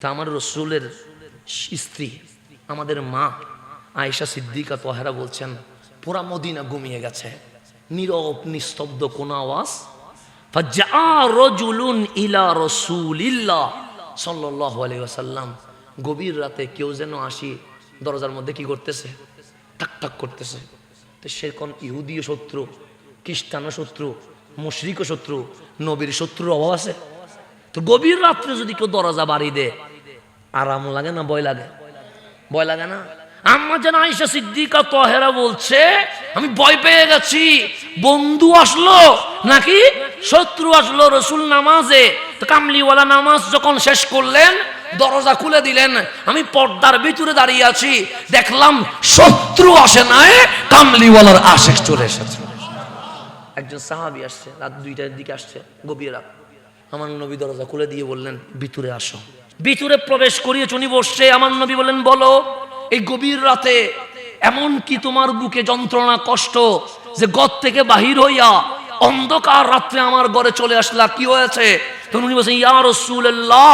তা আমার রসুলের স্ত্রী, আমাদের মা আয়েশা সিদ্দিকা তোহারা বলছেন, পুরা মদিনা ঘুমিয়ে গেছে। নীরব, নিস্তব্ধ, কোন আওয়াজ? ইলা রসুলিল্লাহ সাল্লাল্লাহু আলাইহি গভীর রাতে কেউ যেন আসি দরজার মধ্যে কি করতেছে? টাক টাক করতেছে। তো সে কোন ইহুদিও শত্রু, খ্রিস্টানও শত্রু, মুশরিকও শত্রু, নবীর শত্রুর অভাব আছে? তো গভীর রাত্রে যদি কেউ দরজা বাড়ি দে আরাম লাগে না, ভয় লাগে? ভয় লাগে না? আম্মা যেন আইসা সিদ্দিকা তহেরা বলছে, আমি ভয় পেয়ে গেছি। বন্ধু আসলো, নাকি শত্রু আসলো রসুল নামাজে? কামলিওয়ালা নামাজ যখন শেষ করলেন, দরজা খুলে দিলেন, আমি পর্দার ভিতরে দাঁড়িয়ে আছি। দেখলাম শত্রু আসে নাই, কামলিওয়ালার আশেষ চলে এসেছে। একজন সাহাবি আসছে, রাত দুইটার দিকে আসছে, গভীর রাত। আমার নবী দরজা খুলে দিয়ে বললেন, ভিতরে আসো। ভিতরে প্রবেশ করিয়ে চুনি বসছে। আমার নবী বলেন বলো, এই গভীর রাতে এমন কি তোমার বুকে যন্ত্রণা, কষ্ট যে গদ থেকে বাহির হইয়া অন্ধকার রাত্রে আমার ঘরে চলে আসলা? কি হয়েছে? তখন উনি বলছেন, ইয়া রাসূলুল্লাহ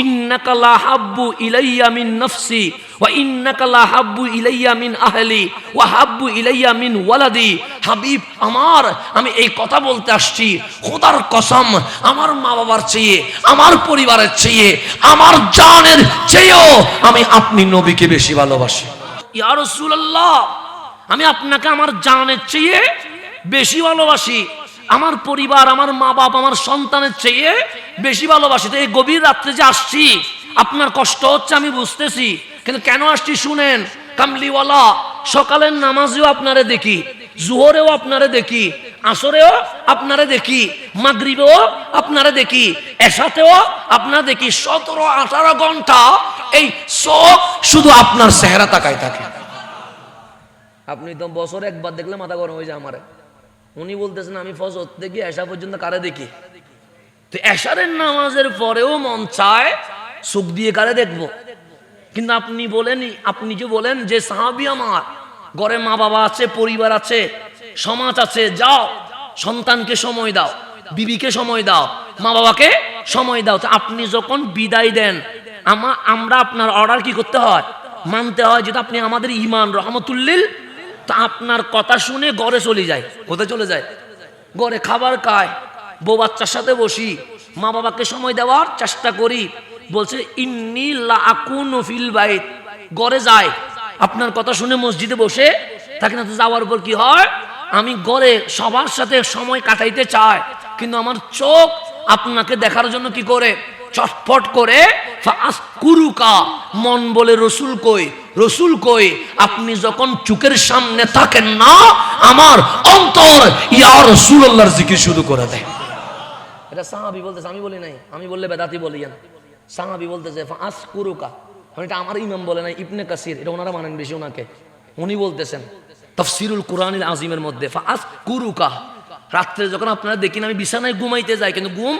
ইন্নাকা ইলাইয়া মিন নফসি ওয়া ইন্নাকা ইলাইয়া মিন আহলি ওয়া হাব্বু ইলাইয়া মিন ওয়ালাদি। হাবিব, আমার, আমি এই কথা বলতে আসছি। খোদার কসম, আমার মা বাবার চেয়ে, আমার পরিবারের চেয়ে, আমার জানের চেয়েও আমি আপনি নবীকে বেশি ভালোবাসি। ইয়া রাসূলুল্লাহ, আমি আপনাকে আমার জানের চেয়ে বেশি ভালোবাসি। আমার পরিবার, আমার মা বাপ আমার সন্তানের চেয়ে বেশি ভালোবাসি তো এই গভীর রাত্রে যে আসছি, আপনার কষ্ট হচ্ছে, আমি বুঝতেছি। কিন্তু কেন আসছি শুনেন? কামলিওয়ালা, সকালের নামাজেও আপনারে দেখি, জুহরেও আপনারে দেখি, আসরেও আপনারে দেখি, মাগরিবেও আপনারে দেখি এসাতেও আপনারা দেখি, সতেরো, আঠারো ঘণ্টা এই চোখ শুধু আপনার চেহারা তাকায় থাকে। আপনি তো বছর একবার দেখলে মাথা গরম হয়ে যায় আমারে। উনি বলতেছেন, আমি ফজর থেকে এসা পর্যন্ত কারে দেখি? তো এশারের নামাজের পরেও মন চায়, সুখ দিয়ে কারে দেখব? কিন্তু আপনি বলেন, আপনি যে বলেন যে সাহাবি আমার, ঘরে মা বাবা আছে, পরিবার আছে, সমাজ আছে, যাও, সন্তানকে সময় দাও, বিবিকে সময় দাও, মা বাবাকে সময় দাও। তো আপনি যখন বিদায় দেন, আমা, আমরা আপনার অর্ডার কি করতে হয়? মানতে হয় যেটা আপনি আমাদের ইমান, রহমতুল্লিল, তা আপনার কথা শুনে ঘরে চলে যায়, কোথায় চলে যায়? ঘরে খাবার খায় বউ বাচ্চার সাথে বসি। মা বাবাকে সময় দেওয়ার চেষ্টা করি। বলছে, ইন্নি ফিল বাইত। ঘরে যায়। আপনার কথা শুনে মসজিদে বসে থাকে না যাওয়ার পর কি হয়? আমি ঘরে সবার সাথে সময় কাটাইতে চাই, কিন্তু আমার চোখ আপনাকে দেখার জন্য কি করে? চটপট করে কুরুকা মন বলে রসুল কই রসুল কই, আপনি যখন চুকের সামনে থাকেন না, আমার অন্তর ইয়া রসুল্লাহর জিকির শুরু করে দেয়। এটা সাহাবি বলতেছে, আমি বলি নাই। আমি বললে বেদাতি বলি জান সাহাবি বলতেছে ফাস কুরুকা কারণ এটা আমার ইমাম বলে নাই, ইবনে কাসির। এটা ওনারা মানেন বেশি ওনাকে। উনি বলতেছেন, তফসিরুল কোরআনিল আজিমের মধ্যে ফাস কুরুকা রাত্রে যখন আপনারা দেখি না আমি বিছানায় ঘুমাইতে যাই, কিন্তু ঘুম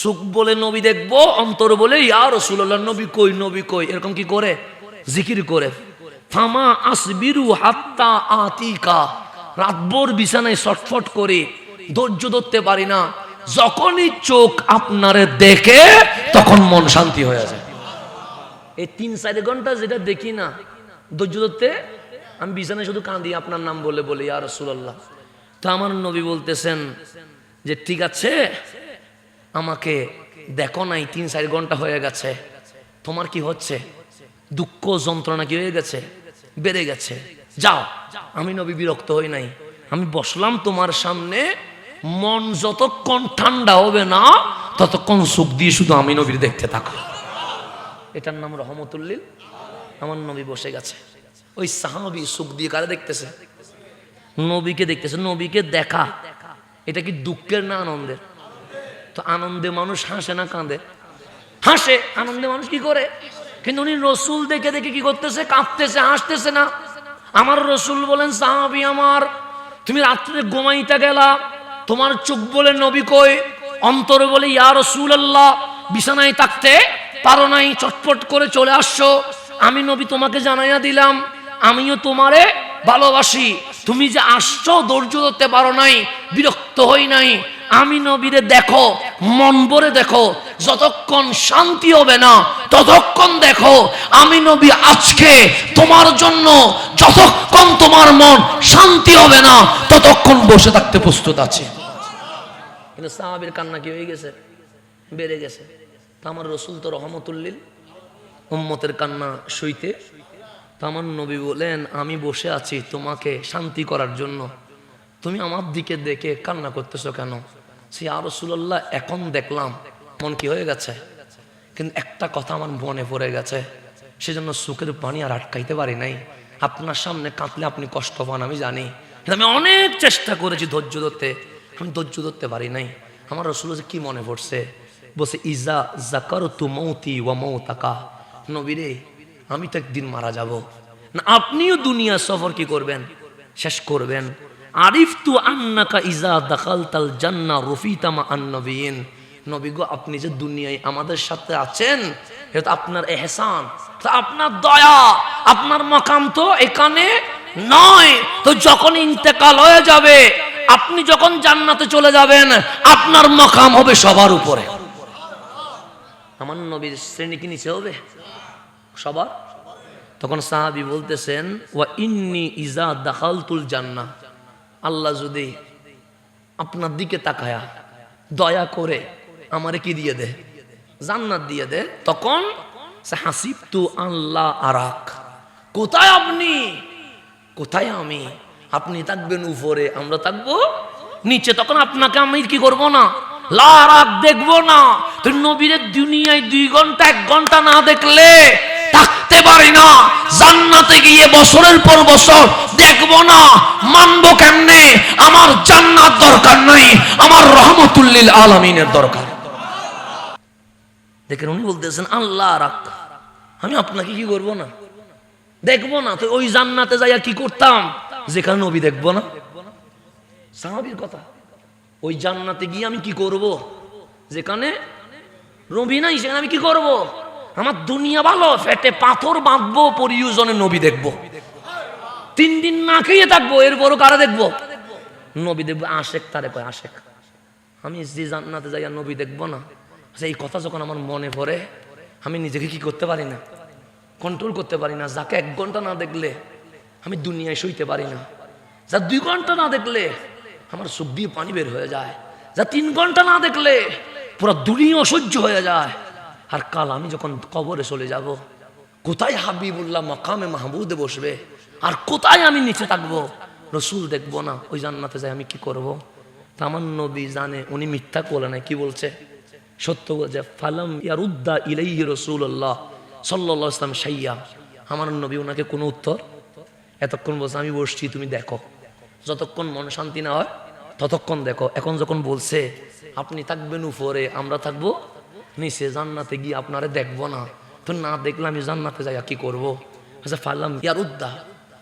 সুখ বলে নবী দেখব, অন্তর বলে, ইয়া রসুল্লাহ নবী কই নবী কই? এরকম কি করে? জিকির করে। ফামা আসবিরু হাত্তা আতিকা। রাতভর বিছানায় ছটফট করে, ধৈর্য ধরতে পারি না। যখনই চোখ আপনারে দেখে, তখন মন শান্তি হয়ে যায়। এই তিন চার ঘণ্টা যেটা দেখি না, ধৈর্য ধরতে আমি বিছানায় শুধু কাঁদি আপনার নাম বলে বলি আর রসুল্লাহ তো আমার নবী বলতেছেন যে, ঠিক আছে, আমাকে দেখো নাই, তিন চার ঘণ্টা হয়ে গেছে। তোমার কি হচ্ছে? দুঃখ, যন্ত্রণা কি হয়ে গেছে? বেড়ে গেছে। যাও। আমি নবী বিরক্ত হই নাই। আমি বসলাম তোমার সামনে মন যতক্ষণ ঠান্ডা হবে না, ততক্ষণ সুখ দিয়ে শুধু আমি নবীর দেখতে থাকো এটার নাম রহমতুল্লিল। আমার নবী বসে গেছে। ওই সাহাবি সুখ দিয়ে কারে দেখতেছে? নবীকে দেখতেছে। নবীকে দেখা। এটা কি দুঃখের না আনন্দের? তো আনন্দে মানুষ হাসে না কাঁদে? হাসে। আনন্দে মানুষ কি করে? কিন্তু উনি রসুল দেখে দেখে কি করতেছে? কাঁদতেছে, হাসতেছে না। আমার রসুল বলেন, সাহাবি আমার, তুমি রাত্রে ঘুমাইতে গেলা তোমার চোখ বলে নবী কই, অন্তর বলে ইয়ার সুল আল্লাহ বিছানায় থাকতে পারো নাই, চটপট করে চলে আসছো। আমি নবী তোমাকে জানাইয়া দিলাম, আমিও তোমারে ভালোবাসি। তুমি যে আসছো, ধৈর্য ধরতে পারো নাই, বিরক্ত হই নাই। আমি নবীরে দেখো, মন ভরে দেখো যতক্ষণ শান্তি হবে না, ততক্ষণ দেখো, আমি নবী আজকে তোমার জন্য যতক্ষণ তোমার মন শান্তি হবে না, ততক্ষণ বসে থাকতে প্রস্তুত আছে। কিন্তু সাহাবির কান্না কি হয়ে গেছে? বেড়ে গেছে। তা আমার রসুল তো রহমতুল্লিল উম্মতের কান্না সইতে। তা আমার নবী বলেন, আমি বসে আছি তোমাকে শান্তি করার জন্য। তুমি আমার দিকে দেখে কান্না করতেছো কেন? সে আর রসুল্লাহ এখন দেখলাম মন কি হয়ে গেছে? কিন্তু একটা কথা আমার মনে পড়ে গেছে, সেজন্য সুখের পানি আর আটকাইতে পারি নাই। আপনার সামনে কাঁদলে আপনি কষ্ট পান, আমি জানি। আমি অনেক চেষ্টা করেছি ধৈর্য ধরতে, আমি ধৈর্য ধরতে পারি নাই। আমার রসুল কি মনে পড়ছে? বসে ইজা জাকার তু মৌতি ওয়া মৌতাকা। নবীরে আমি তো একদিন মারা যাব। না, আপনিও দুনিয়া সফর কি করবেন? শেষ করবেন। আরিফ তু আন্নাকা ইজা দাখাল তাল জান্না রফিতামা আন্নবীন। নবী গো, আপনি যে দুনিয়ায় আমাদের সাথে আছেন, এটা আপনার এহসান। আপনার দয়া, আপনার মকাম তো এখানে নয়। তো যখন ইন্তেকাল হয়ে যাবে, আপনি যখন জান্নাতে চলে যাবেন, আপনার মাকাম হবে সবার উপরে। আমার নবীর শ্রেণি কি নিচে হবে? সবার? তখন সাহাবি বলতেছেন, ওয়া ইন্নি ইজা দাখালতুল জান্নাহ। আল্লাহ যদি আপনার দিকে তাকায়া, দয়া করে আমারে কি দিয়ে দে? জান্নাত দিয়ে দে। তখন হাসিব তু আল্লাহ আরাক। কোথায় আপনি? কোথায় আমি? আপনি থাকবেন উপরে, আমরা থাকব নিচে। তখন আপনাকে আমি কি করব না? লারাক দেখব না। তুই নবীরের দুনিয়ায় দুই ঘণ্টা, এক ঘণ্টা না দেখলে থাকতে পারি না। জান্নাতে গিয়ে বছরের পর বছর দেখব না। মানবো কেমনে? আমার জান্নাত দরকার নাই, আমার রহমতুল্লিল আলমিনের দরকার। দেখেন উনি বলতেছেন, আল্লাহ রাখ। আমি আপনাকে কি করব না? দেখব না, তো ওই জান্নাতে যাইয়া কি করতাম? যেখানে নবী দেখব না। সাহাবির কথা। ওই জান্নাতে গিয়ে আমি কি করব? যেখানে নবী নাই, সেখানে আমি কি করব? আমার দুনিয়া ভালো, ফেটে পাথর বাঁধবো, পরিয়োজনে নবী দেখব। তিন দিন না খেয়ে থাকব, এরপরও কারা দেখব? নবী দেখব। আশেক তারে কয়, আশেক, আমি যে জান্নাতে যাইয়া নবী দেখব না আচ্ছা, এই কথা যখন আমার মনে পড়ে আমি নিজেকে কি করতে পারি না? কন্ট্রোল করতে পারি না। যাকে এক ঘণ্টা না দেখলে আমি দুনিয়ায় সইতে পারি না। যা দুই ঘণ্টা না দেখলে আমার চোখ দিয়ে পানি বের হয়ে যায়। যা তিন ঘণ্টা না দেখলে পুরো দুনিয়া অসহ্য হয়ে যায়। আর কাল আমি যখন কবরে চলে যাব কোথায় হাবিবুল্লাহ মাকামে মাহবুদে বসবে? আর কোথায় আমি নিচে থাকব? রসুল দেখব না ওই জান্নাতে যাই আমি কি করব। তা আমার নবী জানে উনি মিথ্যা বলে না কি বলছে? সত্য বলছে ফালাম ইয়ারুদ্দা ইলাইহি রসুল্লাহ সাল্লাহ ইসলাম সাইয়া আমার নবী ওনাকে কোনো উত্তর? এতক্ষণ বলছে, আমি বসছি, তুমি দেখো। যতক্ষণ মন শান্তি না হয়, ততক্ষণ দেখো। এখন যখন বলছে, আপনি থাকবেন উপরে, আমরা থাকব নিচে, জান্নাতে গিয়ে আপনারে দেখব না। তো না দেখলে আমি জান্নাতে যাই কি করব? আচ্ছা ফালাম ইয়ারুদ্দা।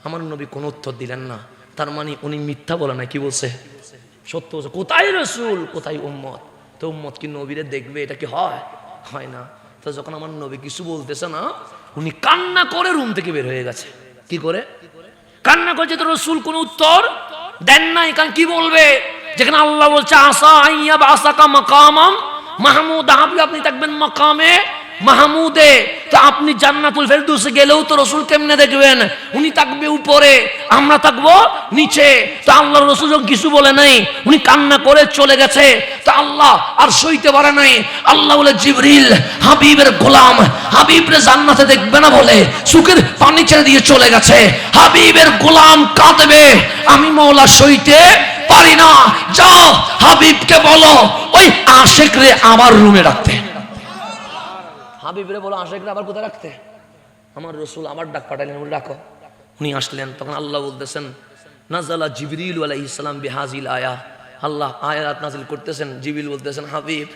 আমার নবী কোনো উত্তর দিলেন না। তার মানে উনি মিথ্যা বলে না কি বলছে? সত্য কোথায় রসুল? কোথায় উম্মত? তো উম্মত কি নবীরে দেখবে, এটা কি হয়? হয় না। তো যখন আমার নবী কিছু বলতেছে না, উনি কান্না করে রুম থেকে বের হয়ে গেছে। কি করে? কান্না করছে তো রসুল কোন উত্তর দেন নাই, কারণ কি বলবে? যেখানে আল্লাহ বলছে আসা আইয়া বা আসাকা মাকামাম, মাহমুদ আপনি আপনি থাকবেন মাকামে। মাহমুদে, তো আপনি জান্নাতুল ফেরদৌসে গেলেও তো রসুল কেমনে দেখবেন? উনি থাকবে উপরে, আমরা থাকব নিচে। তো আল্লাহ রসুল কিছু বলে নাই, উনি কান্না করে চলে গেছে। তো আল্লাহ আর সইতে পারে নাই। আল্লাহ বলে, জিবরিল, হাবিবের গোলাম, হাবিবরে জান্নাতে দেখবে না বলে সুখের পানি ছেড়ে দিয়ে চলে গেছে। হাবিবের গোলাম কাঁদবে। আমি মৌলা সইতে পারি না। যাও, হাবিবকে বলো, ওই আশেক রে আমার রুমে রাখতে। হাবিবরে বলো, আশেকরে আবার কোথায় রাখতে? আমার রসুল আমার ডাক পাঠালেন বলে ডাকো। উনি আসলেন, তখন আল্লাহ বলতেছেন, নাজালা জিবরিল আলাইহিস ইসলাম বিহাজিল আয়া। আল্লাহ আয়াত নাজিল করতেছেন জিবিল বলতেছেন, হাবিব,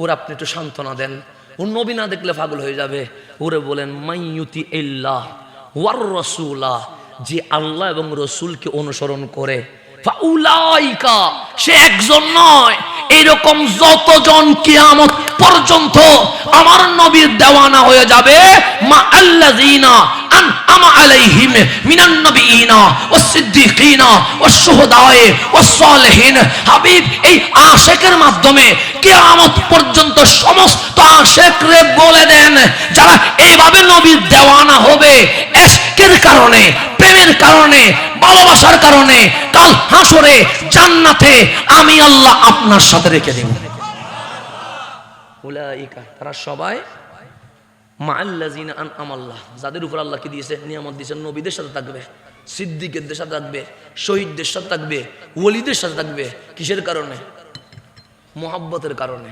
ওর আপনি একটু সান্ত্বনা দেন। ও নবী না দেখলে পাগল হয়ে যাবে। ওরে বলেন মাইয়ুতি ইল্লাহ ওয়ার রসুলা, যে আল্লাহ এবং রসুলকে অনুসরণ করে। সে একজন নয় এরকম যতজন কিয়ামত পর্যন্ত আমার নবীর দেওয়ানা হয়ে যাবে, মা আল্লাযিনা আন আমা আলাইহিম মিনান ওয়াস ওয়াস শুহাদায়ে ওয়াস সালিহিন। হাবিব, এই আশিকের মাধ্যমে কিয়ামত পর্যন্ত সমস্ত আশিকরে বলে দেন, যারা এইভাবে নবীর দেওয়ানা হবে, এসকের কারণে, প্রেমের কারণে, ভালোবাসার কারণে, কাল হাসরে জান্নাতে আমি আল্লাহ আপনার সাথে রেখে দেব। তারা সবাই যাদের উপর আল্লাহকে দিয়েছে, নিয়ামত দিয়েছে, নবীদের সাথে থাকবে সিদ্দিকের সাথে থাকবে, শহীদদের সাথে থাকবে, ওলিদের সাথে থাকবে, কিসের কারণে? মোহাব্বতের কারণে।